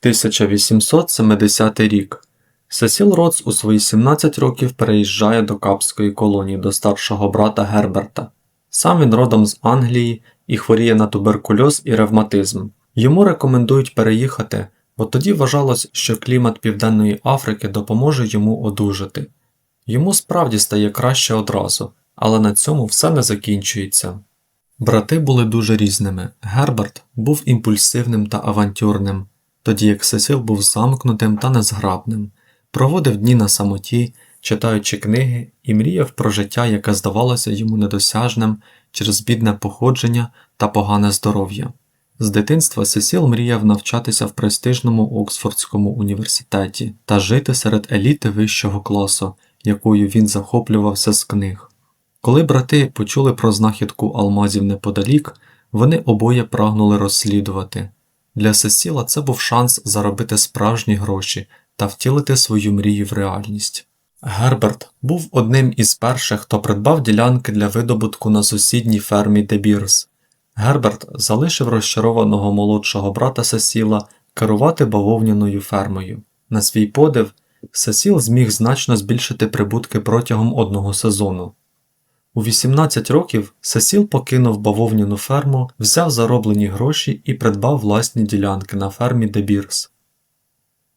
1870 рік. Сесіл Роц у свої 17 років переїжджає до Капської колонії до старшого брата Герберта. Сам він родом з Англії і хворіє на туберкульоз і ревматизм. Йому рекомендують переїхати, бо тоді вважалось, що клімат Південної Африки допоможе йому одужати. Йому справді стає краще одразу, але на цьому все не закінчується. Брати були дуже різними. Герберт був імпульсивним та авантюрним, тоді як Сесіл був замкнутим та незграбним, проводив дні на самоті, читаючи книги і мріяв про життя, яке здавалося йому недосяжним через бідне походження та погане здоров'я. З дитинства Сесіл мріяв навчатися в престижному Оксфордському університеті та жити серед еліти вищого класу, якою він захоплювався з книг. Коли брати почули про знахідку алмазів неподалік, вони обоє прагнули розслідувати. Для Сесіла це був шанс заробити справжні гроші та втілити свою мрію в реальність. Герберт був одним із перших, хто придбав ділянки для видобутку на сусідній фермі Дебірс. Герберт залишив розчарованого молодшого брата Сесіла керувати бавовняною фермою. На свій подив, Сесіл зміг значно збільшити прибутки протягом одного сезону. У 18 років Сесіл покинув бавовняну ферму, взяв зароблені гроші і придбав власні ділянки на фермі Дебірс.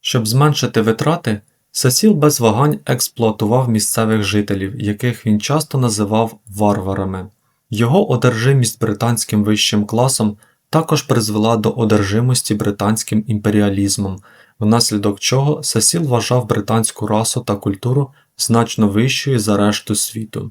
Щоб зменшити витрати, Сесіл без вагань експлуатував місцевих жителів, яких він часто називав варварами. Його одержимість британським вищим класом також призвела до одержимості британським імперіалізмом, внаслідок чого Сесіл вважав британську расу та культуру значно вищою за решту світу.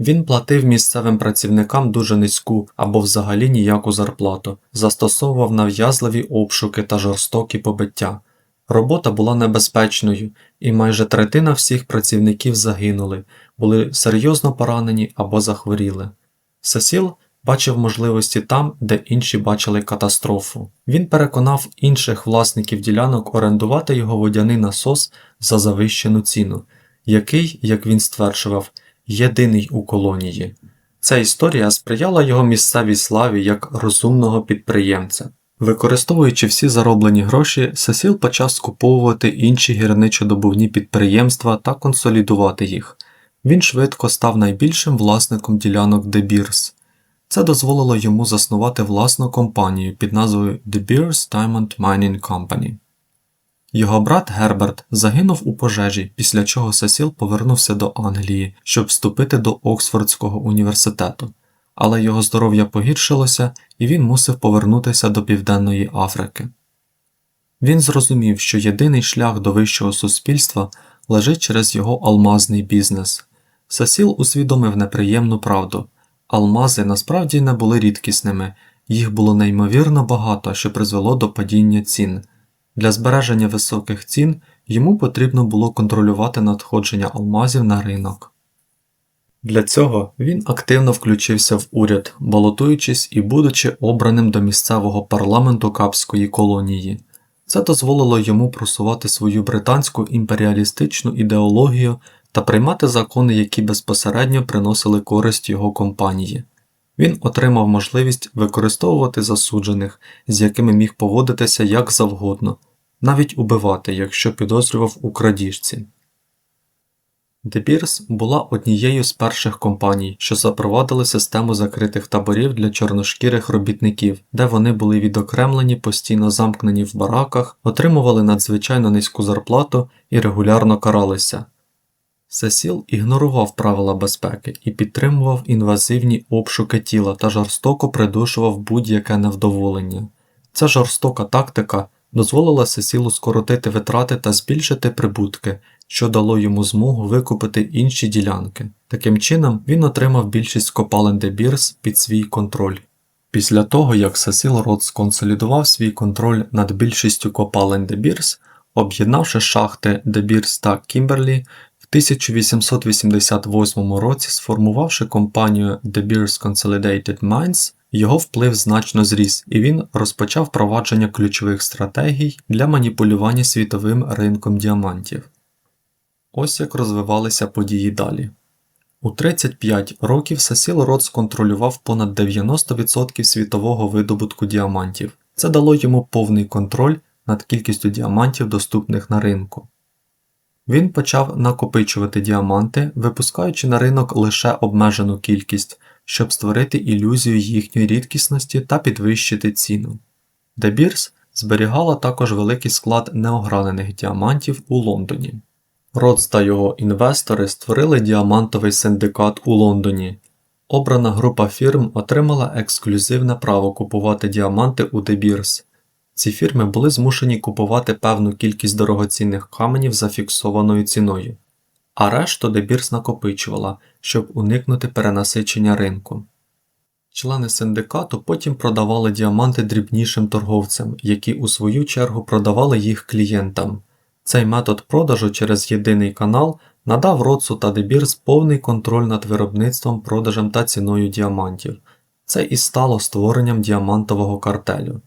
Він платив місцевим працівникам дуже низьку або взагалі ніяку зарплату, застосовував нав'язливі обшуки та жорстокі побиття. Робота була небезпечною, і майже третина всіх працівників загинули, були серйозно поранені або захворіли. Сесіл бачив можливості там, де інші бачили катастрофу. Він переконав інших власників ділянок орендувати його водяний насос за завищену ціну, який, як він стверджував, єдиний у колонії. Ця історія сприяла його місцевій славі як розумного підприємця. Використовуючи всі зароблені гроші, Сесіл почав скуповувати інші гірничодобувні підприємства та консолідувати їх. Він швидко став найбільшим власником ділянок De Beers. Це дозволило йому заснувати власну компанію під назвою De Beers Diamond Mining Company. Його брат Герберт загинув у пожежі, після чого Сесіл повернувся до Англії, щоб вступити до Оксфордського університету, але його здоров'я погіршилося і він мусив повернутися до Південної Африки. Він зрозумів, що єдиний шлях до вищого суспільства лежить через його алмазний бізнес. Сесіл усвідомив неприємну правду алмази насправді не були рідкісними, їх було неймовірно багато, що призвело до падіння цін. Для збереження високих цін йому потрібно було контролювати надходження алмазів на ринок. Для цього він активно включився в уряд, балотуючись і будучи обраним до місцевого парламенту Капської колонії. Це дозволило йому просувати свою британську імперіалістичну ідеологію та приймати закони, які безпосередньо приносили користь його компанії. Він отримав можливість використовувати засуджених, з якими міг поводитися як завгодно, навіть убивати, якщо підозрював у крадіжці. Дебірс була однією з перших компаній, що запровадили систему закритих таборів для чорношкірих робітників, де вони були відокремлені, постійно замкнені в бараках, отримували надзвичайно низьку зарплату і регулярно каралися. Сесіл ігнорував правила безпеки і підтримував інвазивні обшуки тіла та жорстоко придушував будь-яке невдоволення. Ця жорстока тактика дозволила Сесілу скоротити витрати та збільшити прибутки, що дало йому змогу викупити інші ділянки. Таким чином, він отримав більшість копалин де Бірс під свій контроль. Після того, як Сесіл Рот сконсолідував свій контроль над більшістю копалин де Бірс, об'єднавши шахти де Бірс та Кімберлі, 1888 році сформувавши компанію De Beers Consolidated Mines, його вплив значно зріс, і він розпочав впровадження ключових стратегій для маніпулювання світовим ринком діамантів. Ось як розвивалися події далі. У 35 років Сесіл Ротс контролював понад 90% світового видобутку діамантів. Це дало йому повний контроль над кількістю діамантів, доступних на ринку. Він почав накопичувати діаманти, випускаючи на ринок лише обмежену кількість, щоб створити ілюзію їхньої рідкісності та підвищити ціну. Beers зберігала також великий склад неогранених діамантів у Лондоні. Роц та його інвестори створили діамантовий синдикат у Лондоні. Обрана група фірм отримала ексклюзивне право купувати діаманти у Beers. Ці фірми були змушені купувати певну кількість дорогоцінних каменів за фіксованою ціною, а решту Beers накопичувала, щоб уникнути перенасичення ринку. Члени синдикату потім продавали діаманти дрібнішим торговцям, які у свою чергу продавали їх клієнтам. Цей метод продажу через єдиний канал надав Роцу та Дебірс повний контроль над виробництвом, продажем та ціною діамантів. Це і стало створенням діамантового картелю.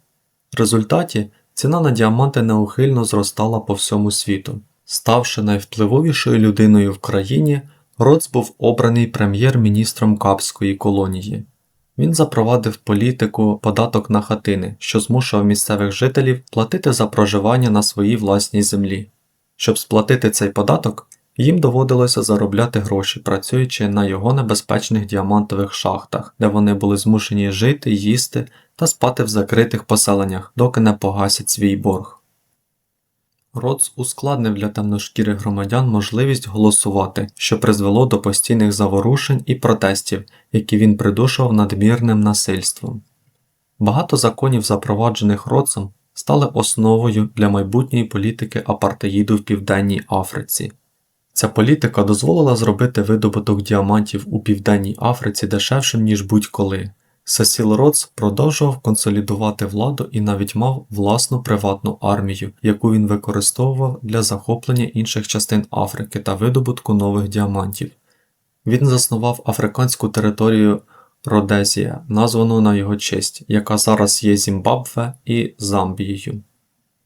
В результаті ціна на діаманти неухильно зростала по всьому світу. Ставши найвпливовішою людиною в країні, Роц був обраний прем'єр-міністром Капської колонії. Він запровадив політику податок на хатини, що змушував місцевих жителів платити за проживання на своїй власній землі. Щоб сплатити цей податок, їм доводилося заробляти гроші, працюючи на його небезпечних діамантових шахтах, де вони були змушені жити, їсти та спати в закритих поселеннях, доки не погасять свій борг. Роц ускладнив для темношкірих громадян можливість голосувати, що призвело до постійних заворушень і протестів, які він придушував надмірним насильством. Багато законів, запроваджених Роцом, стали основою для майбутньої політики апартеїду в Південній Африці. Ця політика дозволила зробити видобуток діамантів у Південній Африці дешевшим, ніж будь-коли. Сесіл Роц продовжував консолідувати владу і навіть мав власну приватну армію, яку він використовував для захоплення інших частин Африки та видобутку нових діамантів. Він заснував африканську територію Родезія, названу на його честь, яка зараз є Зімбабве і Замбією.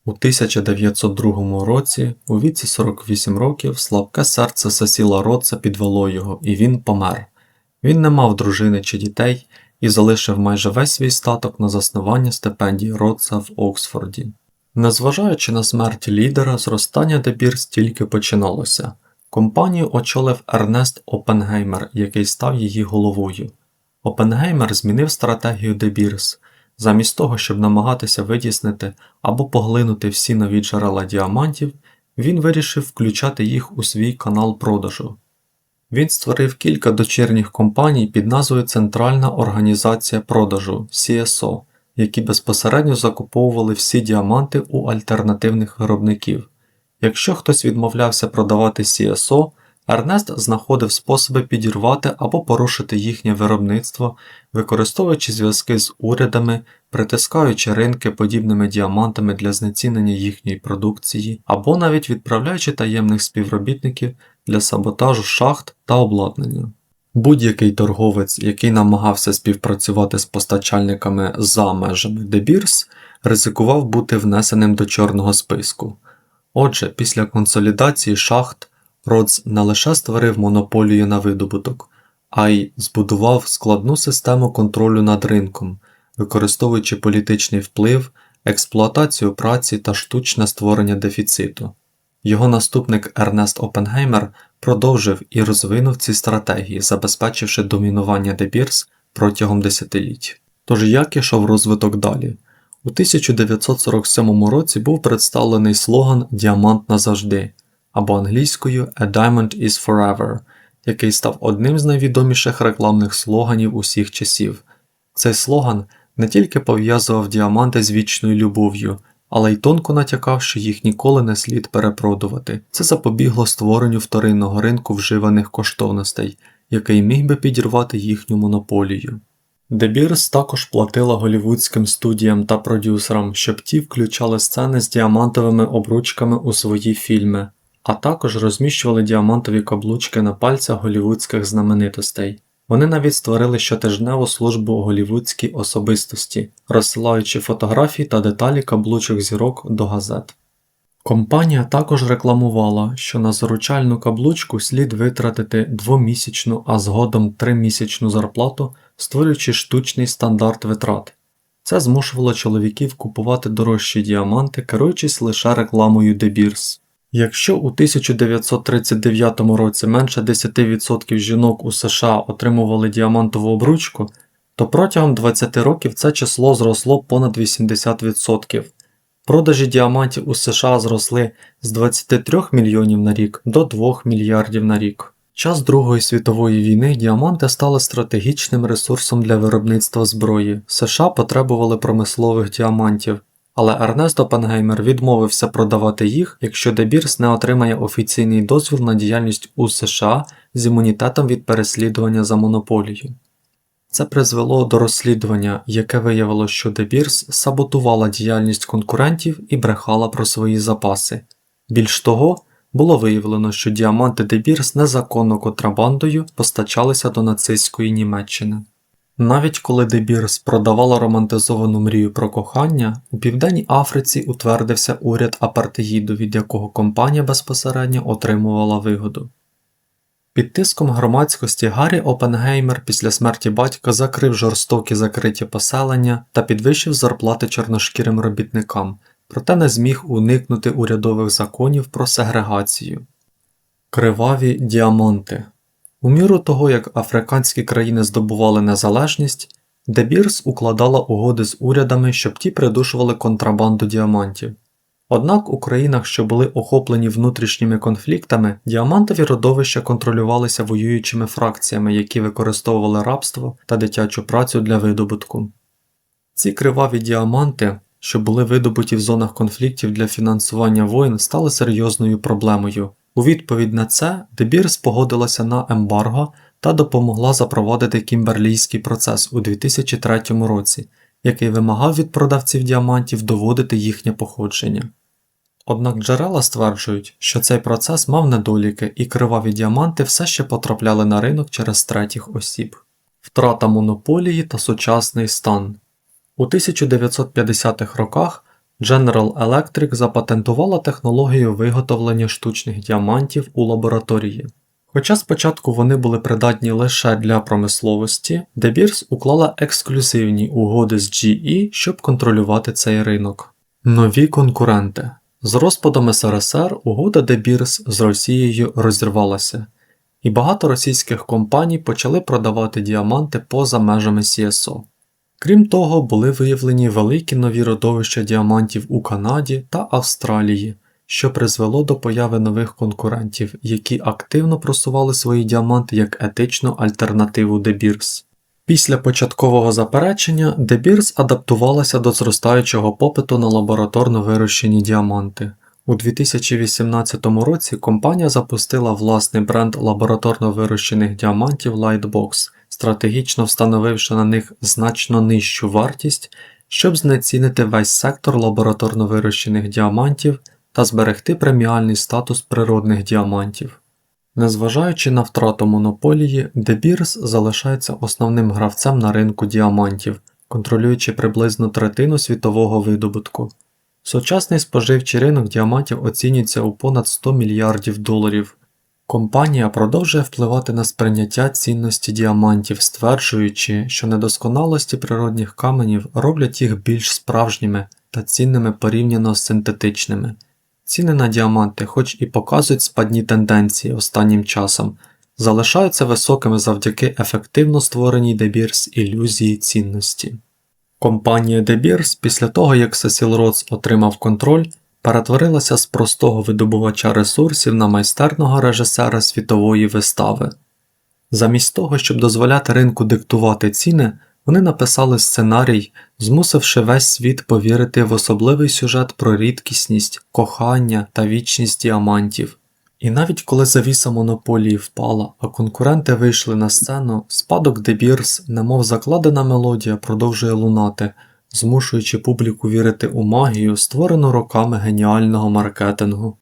У 1902 році, у віці 48 років, слабке серце Сесіла Роца підвело його, і він помер. Він не мав дружини чи дітей і залишив майже весь свій статок на заснування стипендії Ротса в Оксфорді. Незважаючи на смерть лідера, зростання Дебірс тільки починалося. Компанію очолив Ернест Опенгеймер, який став її головою. Опенгеймер змінив стратегію Дебірс. Замість того, щоб намагатися витіснити або поглинути всі нові джерела діамантів, він вирішив включати їх у свій канал продажу. Він створив кілька дочірніх компаній під назвою Центральна організація продажу CSO, які безпосередньо закуповували всі діаманти у альтернативних виробників. Якщо хтось відмовлявся продавати CSO, Ернест знаходив способи підірвати або порушити їхнє виробництво, використовуючи зв'язки з урядами, притискаючи ринки подібними діамантами для знецінення їхньої продукції, або навіть відправляючи таємних співробітників для саботажу шахт та обладнання. Будь-який торговець, який намагався співпрацювати з постачальниками за межами Дебірс, ризикував бути внесеним до чорного списку. Отже, після консолідації шахт Родс не лише створив монополію на видобуток, а й збудував складну систему контролю над ринком, використовуючи політичний вплив, експлуатацію праці та штучне створення дефіциту. Його наступник Ернест Опенгеймер продовжив і розвинув ці стратегії, забезпечивши домінування Дебірс протягом десятиліть. Тож як ішов розвиток далі? У 1947 році був представлений слоган Діамант назавжди або англійською A Diamond is Forever, який став одним з найвідоміших рекламних слоганів усіх часів. Цей слоган не тільки пов'язував діаманти з вічною любов'ю, але й тонко натякав, що їх ніколи не слід перепродувати. Це запобігло створенню вторинного ринку вживаних коштовностей, який міг би підірвати їхню монополію. Дебірс також платила голівудським студіям та продюсерам, щоб ті включали сцени з діамантовими обручками у свої фільми, а також розміщували діамантові каблучки на пальцях голівудських знаменитостей. Вони навіть створили щотижневу службу голівудській особистості, розсилаючи фотографії та деталі каблучок зірок до газет. Компанія також рекламувала, що на заручальну каблучку слід витратити двомісячну, а згодом тримісячну зарплату, створюючи штучний стандарт витрат. Це змушувало чоловіків купувати дорожчі діаманти, керуючись лише рекламою Beers. Якщо у 1939 році менше 10% жінок у США отримували діамантову обручку, то протягом 20 років це число зросло понад 80%. Продажі діамантів у США зросли з 23 мільйонів на рік до 2 мільярдів на рік. Час Другої світової війни діаманти стали стратегічним ресурсом для виробництва зброї. США потребували промислових діамантів, але Ернест Опенгеймер відмовився продавати їх, якщо Дебірс не отримає офіційний дозвіл на діяльність у США з імунітетом від переслідування за монополію. Це призвело до розслідування, яке виявило, що Дебірс саботувала діяльність конкурентів і брехала про свої запаси. Більш того, було виявлено, що діаманти Дебірс незаконно контрабандою постачалися до нацистської Німеччини. Навіть коли Дебірс продавала романтизовану мрію про кохання, у Південній Африці утвердився уряд апартеїду, від якого компанія безпосередньо отримувала вигоду. Під тиском громадськості Гаррі Опенгеймер після смерті батька закрив жорстокі закриті поселення та підвищив зарплати чорношкірим робітникам, проте не зміг уникнути урядових законів про сегрегацію. Криваві діаманти У міру того, як африканські країни здобували незалежність, Дебірс укладала угоди з урядами, щоб ті придушували контрабанду діамантів. Однак у країнах, що були охоплені внутрішніми конфліктами, діамантові родовища контролювалися воюючими фракціями, які використовували рабство та дитячу працю для видобутку. Ці криваві діаманти, що були видобуті в зонах конфліктів для фінансування воїн, стали серйозною проблемою. У відповідь на це Дебірс погодилася на ембарго та допомогла запровадити кімберлійський процес у 2003 році, який вимагав від продавців діамантів доводити їхнє походження. Однак джерела стверджують, що цей процес мав недоліки і криваві діаманти все ще потрапляли на ринок через третіх осіб. Втрата монополії та сучасний стан. У 1950-х роках General Electric запатентувала технологію виготовлення штучних діамантів у лабораторії. Хоча спочатку вони були придатні лише для промисловості, De Beers уклала ексклюзивні угоди з GE, щоб контролювати цей ринок. Нові конкуренти з розпадом СРСР угода De Beers з Росією розірвалася, і багато російських компаній почали продавати діаманти поза межами CSO. Крім того, були виявлені великі нові родовища діамантів у Канаді та Австралії, що призвело до появи нових конкурентів, які активно просували свої діаманти як етичну альтернативу Beers. Після початкового заперечення Beers адаптувалася до зростаючого попиту на лабораторно вирощені діаманти. У 2018 році компанія запустила власний бренд лабораторно вирощених діамантів Lightbox, стратегічно встановивши на них значно нижчу вартість, щоб знецінити весь сектор лабораторно вирощених діамантів та зберегти преміальний статус природних діамантів. Незважаючи на втрату монополії, Beers залишається основним гравцем на ринку діамантів, контролюючи приблизно третину світового видобутку. Сучасний споживчий ринок діамантів оцінюється у понад 100 мільярдів доларів. Компанія продовжує впливати на сприйняття цінності діамантів, стверджуючи, що недосконалості природних каменів роблять їх більш справжніми та цінними порівняно з синтетичними. Ціни на діаманти, хоч і показують спадні тенденції останнім часом, залишаються високими завдяки ефективно створеній Beers ілюзії цінності. Компанія Beers після того, як Cecil Rhodes отримав контроль, перетворилася з простого видобувача ресурсів на майстерного режисера світової вистави. Замість того, щоб дозволяти ринку диктувати ціни, вони написали сценарій, змусивши весь світ повірити в особливий сюжет про рідкісність, кохання та вічність діамантів. І навіть коли завіса монополії впала, а конкуренти вийшли на сцену, спадок Beers, немов закладена мелодія, продовжує лунати, змушуючи публіку вірити у магію, створену роками геніального маркетингу.